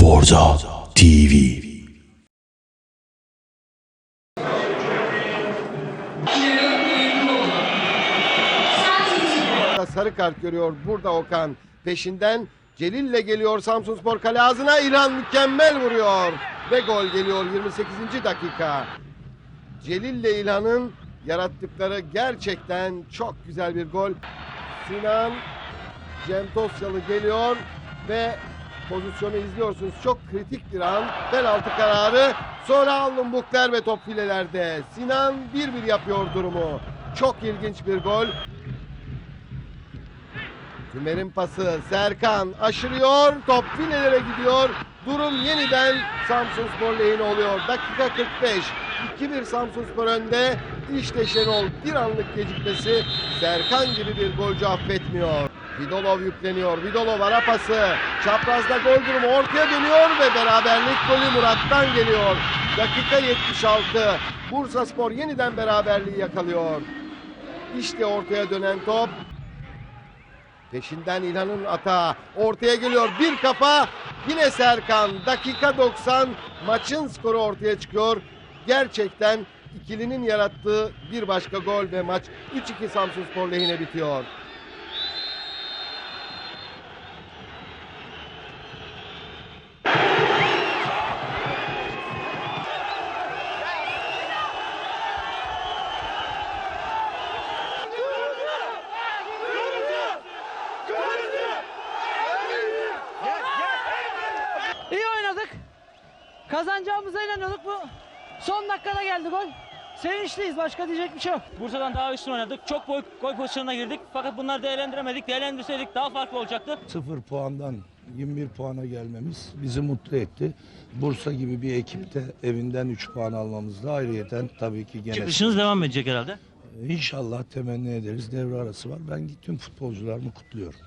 Forza TV. Sarı kart görüyor burada Okan. Peşinden Celil'le geliyor Samsunspor kale ağzına. İlhan mükemmel vuruyor. Ve gol geliyor 28. dakika. Celil'le İlhan'ın yarattıkları gerçekten çok güzel bir gol. Sinan Cem Tosyalı geliyor ve pozisyonu izliyorsunuz. Çok kritik bir an. Penaltı kararı. Sonra Alnın Bukler ve top filelerde. Sinan 1-1 yapıyor durumu. Çok ilginç bir gol. Tümer'in pası Serkan aşırıyor. Top filelere gidiyor. Durum yeniden Samsunspor lehine oluyor. Dakika 45. 2-1 Samsunspor önde. İşte Şenol bir anlık gecikmesi Serkan gibi bir golcü affetmiyor. Vidolov yükleniyor. Vidolov ara pası. Çaprazda gol durumu ortaya dönüyor ve beraberlik golü Murat'tan geliyor. Dakika 76. Bursa Spor yeniden beraberliği yakalıyor. İşte ortaya dönen top. Peşinden İlhan'ın atağı ortaya geliyor. Bir kafa yine Serkan. Dakika 90 maçın skoru ortaya çıkıyor. Gerçekten ikilinin yarattığı bir başka gol ve maç 3-2 Samsunspor lehine bitiyor. İyi oynadık. Kazanacağımıza inanıyorduk. Bu son dakikada geldi gol. Sevinçliyiz. Başka diyecek bir şey yok. Bursa'dan daha üstün oynadık. Çok boy, gol pozisyonuna girdik. Fakat bunları değerlendiremedik. Değerlendirseydik daha farklı olacaktı. 0 puandan 21 puana gelmemiz bizi mutlu etti. Bursa gibi bir ekipte evinden 3 puan almamız da ayrıyeten tabii ki gene Çıkışınız devam edecek herhalde. inşallah temenni ederiz. Devre arası var. Ben tüm futbolcularımı kutluyorum.